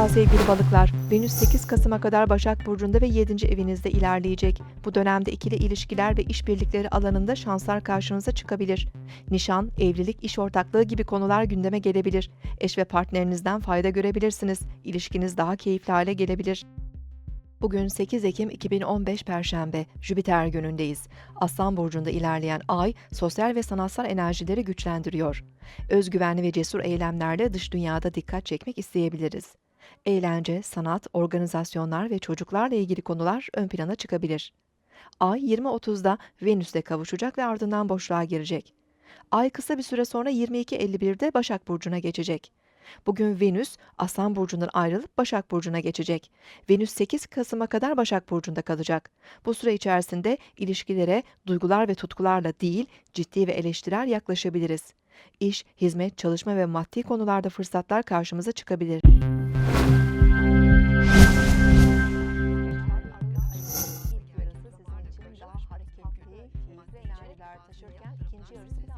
Merhaba sevgili balıklar. Venüs 8 Kasım'a kadar Başak Burcu'nda ve 7. evinizde ilerleyecek. Bu dönemde ikili ilişkiler ve işbirlikleri alanında şanslar karşınıza çıkabilir. Nişan, evlilik, iş ortaklığı gibi konular gündeme gelebilir. Eş ve partnerinizden fayda görebilirsiniz. İlişkiniz daha keyifli hale gelebilir. Bugün 8 Ekim 2015 Perşembe, Jüpiter günündeyiz. Aslan burcunda ilerleyen ay, sosyal ve sanatsal enerjileri güçlendiriyor. Özgüvenli ve cesur eylemlerle dış dünyada dikkat çekmek isteyebiliriz. Eğlence, sanat, organizasyonlar ve çocuklarla ilgili konular ön plana çıkabilir. Ay 20.30'da Venüs'le kavuşacak ve ardından boşluğa girecek. Ay kısa bir süre sonra 22.51'de Başak Burcu'na geçecek. Bugün Venüs, Aslan Burcu'ndan ayrılıp Başak Burcu'na geçecek. Venüs 8 Kasım'a kadar Başak Burcu'nda kalacak. Bu süre içerisinde ilişkilere duygular ve tutkularla değil, ciddi ve eleştirel yaklaşabiliriz. İş, hizmet, çalışma ve maddi konularda fırsatlar karşımıza çıkabilir. Enerjiler taşırken ikinci yarısı biraz